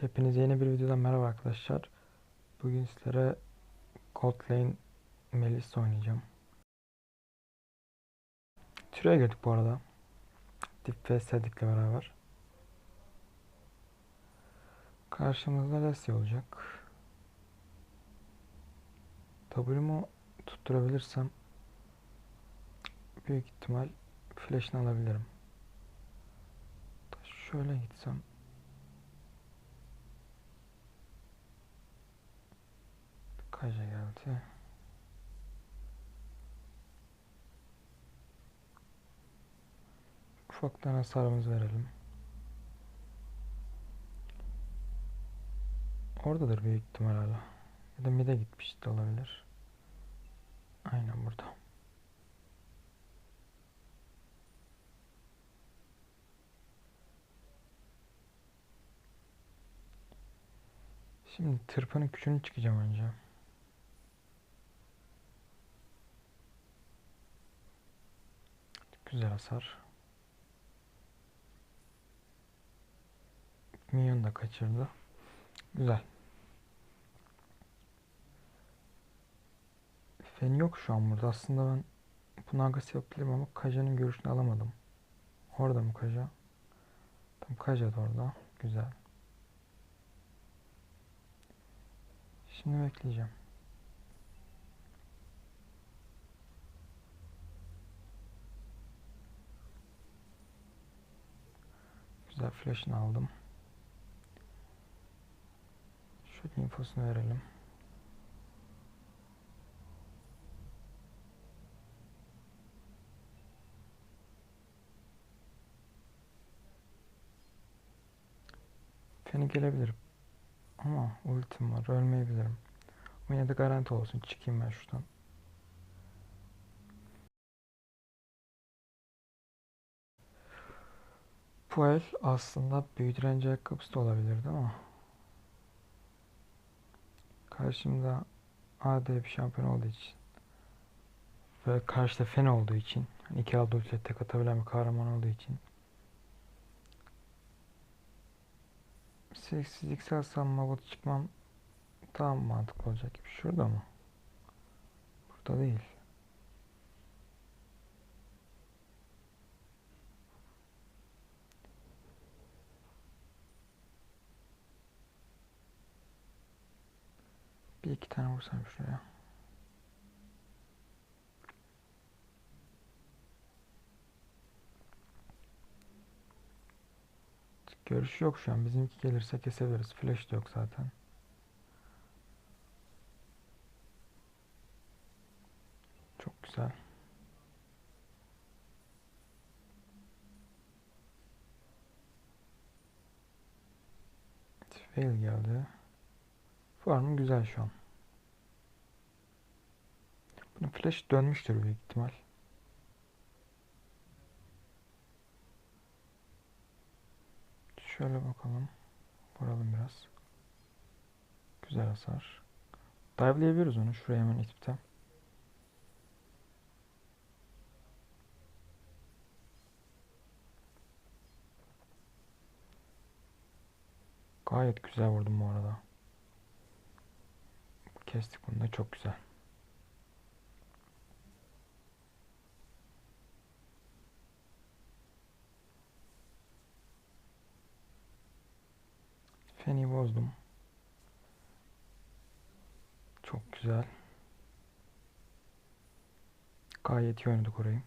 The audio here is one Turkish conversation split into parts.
Hepinize yeni bir videodan merhaba arkadaşlar. Bugün sizlere Gold Lane Melissa oynayacağım. Türe'ye girdik bu arada. Dip ve Sedik'le beraber. Karşımızda Leslie olacak. W'mu tutturabilirsem büyük ihtimal flash'ını alabilirim. Şöyle gitsem Kaja geldi. Ufaktan hasarımızı verelim. Oradadır büyük ihtimal hala. Ya da mid'e gitmiş de olabilir. Aynen burada. Şimdi tırpanın küçüğünü çıkacağım önce. Güzel hasar. Minyon da kaçırdı. Güzel. Fen yok şu an burada. Aslında ben bunu agresif yapabilirim ama Kaja'nın görüşünü alamadım. Orada mı Kaja? Tam Kaja da orada. Güzel. Şimdi bekleyeceğim. Güzel flash'ını aldım. Şöyle infosunu verelim. Feni gelebilir. Ama ultim var. Ölmeyebilirim. Ama yine de garanti olsun. Çıkayım ben şuradan. Bu el aslında büyü direnci ayakkabısı da olabilirdi ama karşımda AD bir şampiyon olduğu için ve karşıda Fen olduğu için hani iki aldı ultiyle tek atabilen bir kahraman olduğu için fiziksel savunma botu çıkmam daha mantıklı olacak gibi. Şurada mı? Burada değil. Bir iki tane vursam şuraya. Görüş yok şu an. Bizimki gelirse kesebiliriz. Flash da yok zaten. Çok güzel. Fail geldi. Farmım güzel şu an. Flash dönmüştür büyük ihtimal. Şöyle bakalım. Vuralım biraz. Güzel hasar. Dive'layabiliyoruz onu. Şuraya hemen itipten. Gayet güzel vurdum bu arada. Kestik bunu da çok güzel. Feni bozdum. Çok güzel. Gayet iyi oynadık orayı.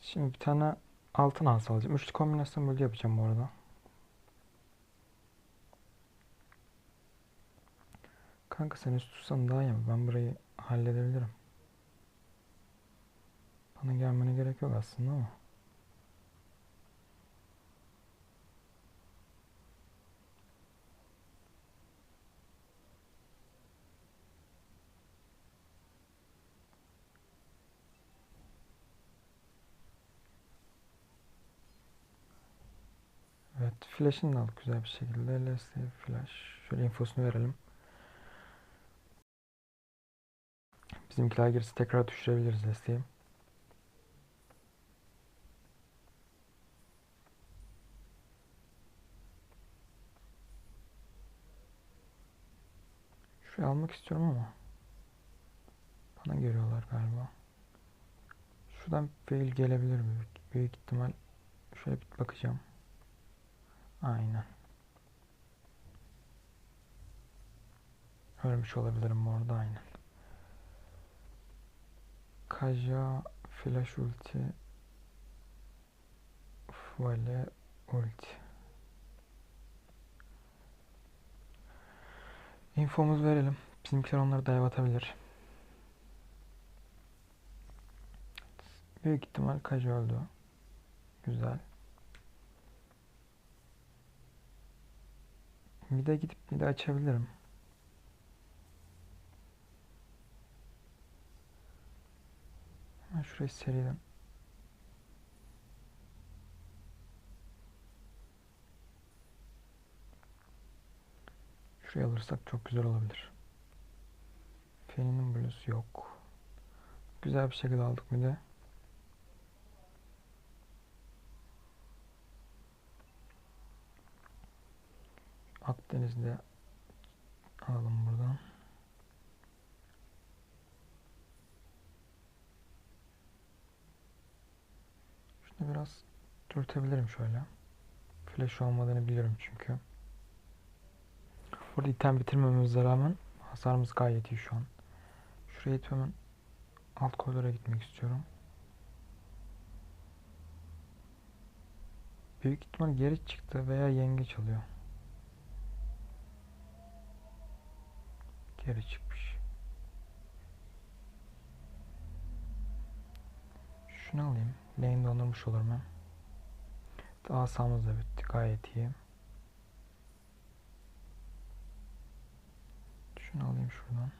Şimdi bir tane altın alsa alacağım. Üçlü kombinasyon böyle yapacağım bu arada. Kanka sen üst tutsan daha iyi? Ben burayı halledebilirim. Bana gelmene gerek yok aslında ama. flash'ını al güzel bir şekilde. Let's flash. Şöyle infosunu verelim. Bizimkiler gerisi tekrar düşürebiliriz desteği. Şurayı almak istiyorum ama bana görüyorlar galiba. Şuradan fail gelebilir büyük, büyük ihtimal. Şöyle bir bakacağım. Aynen. Ölmüş olabilirim bu arada aynen. Kaja flash ulti Vale ulti Infomuz verelim. Bizimkiler onları dive atabilir. Büyük ihtimal Kaja öldü. Güzel. Mid'e gidip mid'e açabilirim. Hemen şurayı seriden. Şurayı alırsak çok güzel olabilir. Feni'nin blues yok. Güzel bir şekilde aldık bir de. Akdeniz'de alalım buradan. Şunu biraz dürtebilirim şöyle. Flash olmadığını biliyorum çünkü. Burada item bitirmememize rağmen hasarımız gayet iyi şu an. Şuraya itip hemen alt koridora gitmek istiyorum. Büyük ihtimal geri çıktı veya yengeç alıyor. Geri çıkmış. Şunu alayım. Lane dondurmuş olurum hem. Asamız da bitti. Gayet iyi. Şunu alayım şuradan.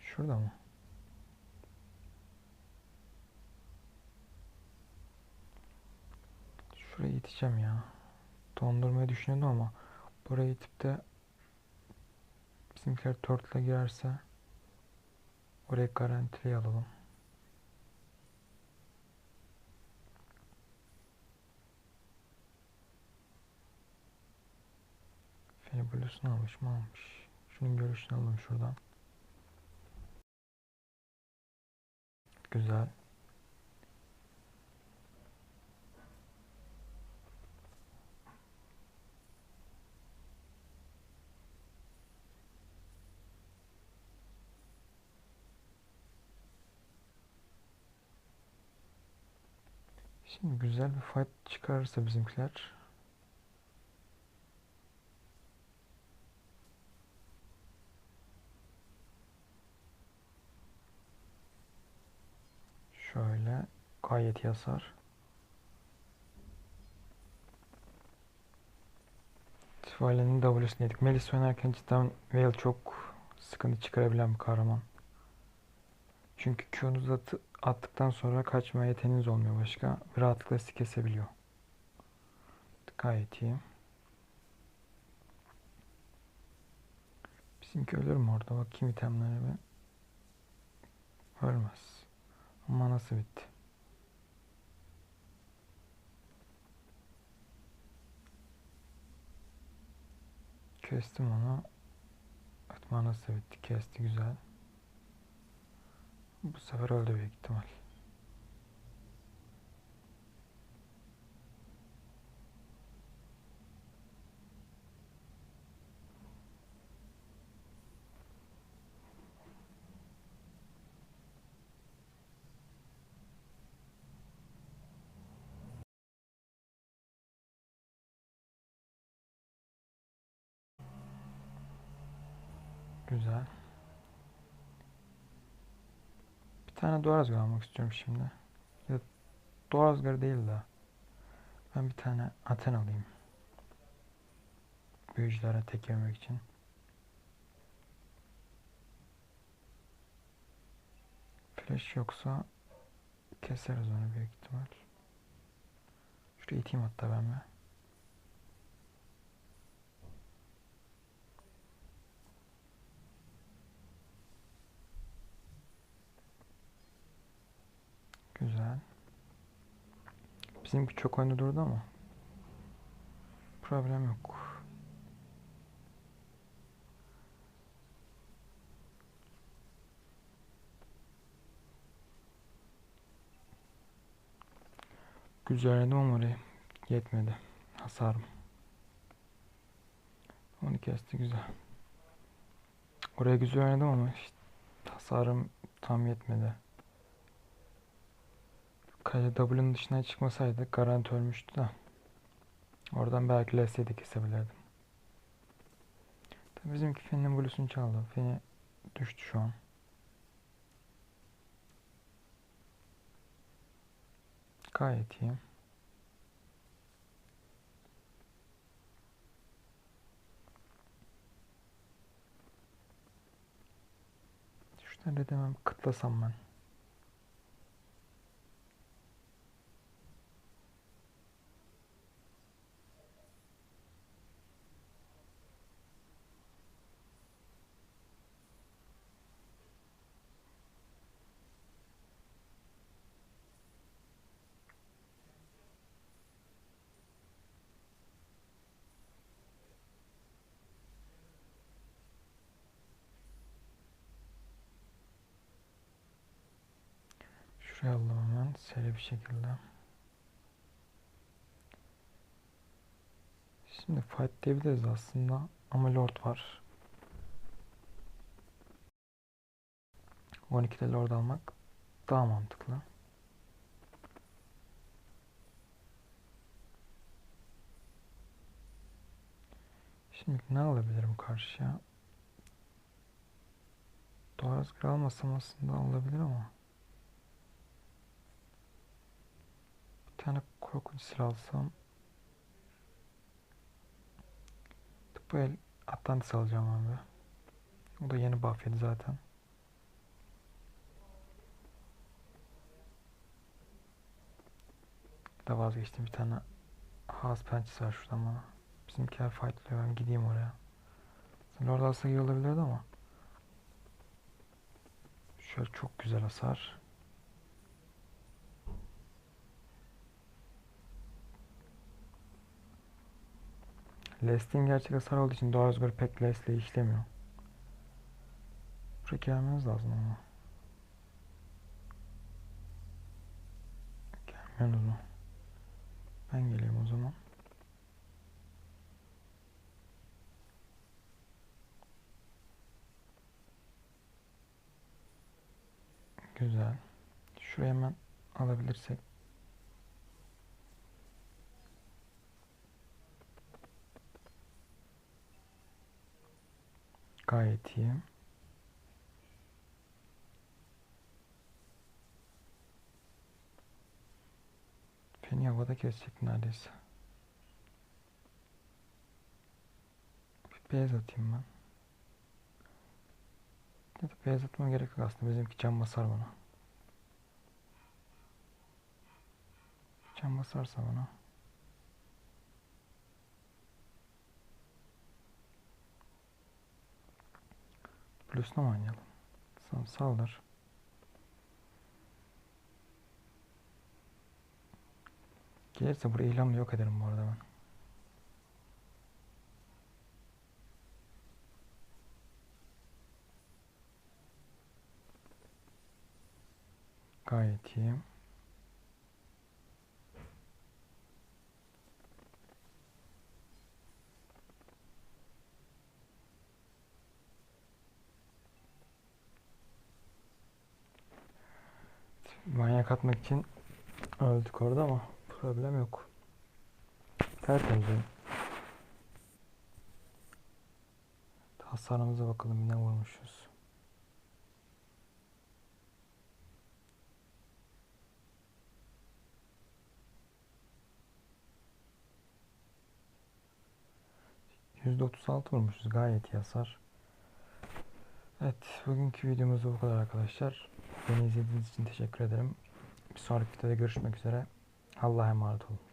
Şurada mı? Şuraya iteceğim ya. Dondurmayı düşünüyordum ama buraya itip de bizimkiler turtle'a girerse orayı garantili alalım. Feni blues'unu almış mı almış. Şunun görüşünü alalım şuradan. Güzel. Şimdi güzel bir fight çıkarırsa bizimkiler Şöyle gayet yasar. Tifale'nin W'sini yedik. Melis oynarken cidden Vale çok sıkıntı çıkarabilen bir kahraman. Çünkü Q'nuzu at attıktan sonra kaçma yeteneğiniz olmuyor başka. Rahatlıkla sizi kesebiliyor. Gayet iyi. Bizimki ölür mü orada? Bakayım itemlerine. Ölmez. Manası bitti. Kestim onu. Evet manası bitti. Kesti güzel. Bu sefer öldü büyük ihtimal. Güzel. Tane Doğrazgır almak istiyorum şimdi. Ya Doğrazgır değil de. Ben bir tane Aten alayım. Büyücülere tek yemek için. Flash yoksa keseriz onu büyük ihtimal. Şuraya iteyim hatta ben be. Güzel. Bizimki çok önde durdu ama. Problem yok. Güzelledim ama oraya yetmedi. Hasarım. Onu kesti güzel. Oraya güzel oynadım ama işte tasarım tam yetmedi. Kale W'nin dışına çıkmasaydı garanti ölmüştü de. Oradan belki Leslie'yi de kesebilirdim. Tabii bizimki Finn'in Blue'sunu çaldı. Finn'i düştü şu an. Gayet iyi. Şunları da hemen kıtlasam ben. Şuraya alalım hemen seri bir şekilde. Şimdi fight diyebiliriz aslında ama lord var. 12'de lord almak daha mantıklı. Şimdi ne alabilirim karşıya? Doğraz kral almasam aslında olabilir ama. Bir tane krokodil alsam. Bu el Atlantis alacağım abi. O da yeni buff yedi zaten. Da vazgeçtim bir tane House pençesi var şurada bana. Bizimkiler fightlıyor ben gideyim oraya. Lord alsa iyi olabilirdi ama. Şöyle çok güzel hasar. Leslie'in gerçek hasar olduğu için doğal rüzgarı pek Leslie işlemiyor. Buraya gelmeniz lazım ama. Gelmiyorsunuz mu? Ben geleyim o zaman. Güzel. Şuraya hemen alabilirsek. Gayet iyi. Beni havada kesecek neredeyse. Bir beyaz atayım ben. Ya da beyaz atmama gerek yok aslında. Bizimki can basar bana. Can basarsa bana. Blues'la mı oynayalım? Sal saldır. Gelirse burayı ilamla yok ederim bu arada ben. Gayet iyi. Manyak atmak için öldük orada ama problem yok. Tertemiz oyun. Hasarımıza bakalım ne vurmuşuz. %36 vurmuşuz. Gayet iyi hasar. Evet, bugünkü videomuz bu kadar arkadaşlar. Beni izlediğiniz için teşekkür ederim. Bir sonraki videoda görüşmek üzere. Allah'a emanet olun.